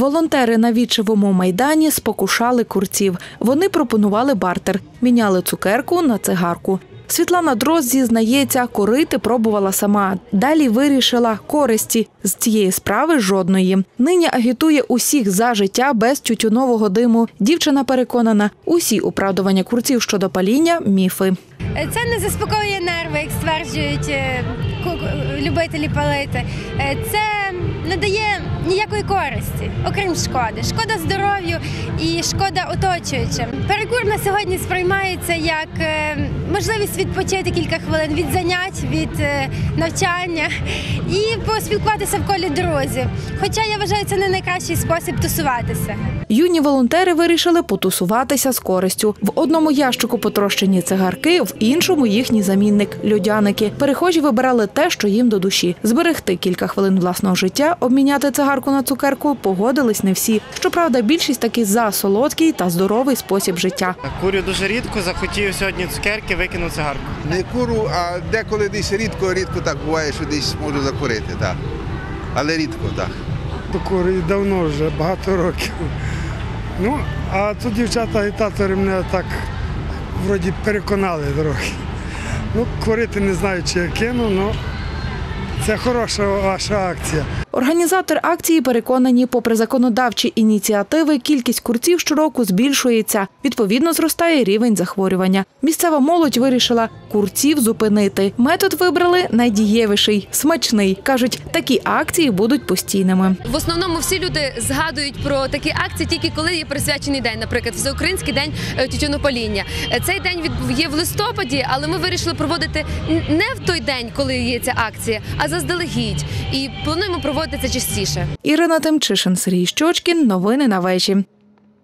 Волонтери на вічевому майдані спокушали курців. Вони пропонували бартер, міняли цукерку на цигарку. Світлана Дрозд зізнається, корити пробувала сама. Далі вирішила користі з цієї справи жодної. Нині агітує усіх за життя без тютюнового диму. Дівчина переконана, усі оправдування курців щодо паління міфи. Це не заспокоює нерви, як стверджують е, любителі палити. Е, Це не дає ніякої користі, окрім шкоди. Шкода здоров'ю і шкода оточуючим. Перекур на сьогодні сприймається як е, можливість відпочити кілька хвилин від занять, від е, навчання і поспілкуватися в колі друзів. Хоча я вважаю, це не найкращий спосіб тусуватися. Юні волонтери вирішили потусуватися з користю. В одному ящику потрощені цигарки, в іншому їхній замінник льодяники. Перехожі вибирали те, що їм до душі. Зберегти кілька хвилин власного життя, обміняти цигарку на цукерку погодились не всі. Щоправда, більшість таки за солодкий та здоровий спосіб життя. Курю дуже рідко, захотів сьогодні цукерки, викинув цигарку. Не куру, а деколи десь рідко, рідко так буває, що десь можу закурити, так. Але рідко так. Курю давно вже, багато років. Ну, а тут дівчата-агітатори мене так вроді переконали трохи. Ну, курити не знаю, чи я кину, але це хороша ваша акція. Організатори акції переконані, попри законодавчі ініціативи, кількість курців щороку збільшується. Відповідно, зростає рівень захворювання. Місцева молодь вирішила курців зупинити. Метод вибрали найдієвіший, смачний. кажуть, такі акції будуть постійними. В основному всі люди згадують про такі акції тільки коли є присвячений день, наприклад, Всеукраїнський день е, тютюнопаління. Е, Цей день є в листопаді, але ми вирішили проводити не в той день, коли є ця акція, а заздалегідь. І плануємо проводити це частіше. Ірина Тимчишин, Сергій Щочкін. Новини на вежі.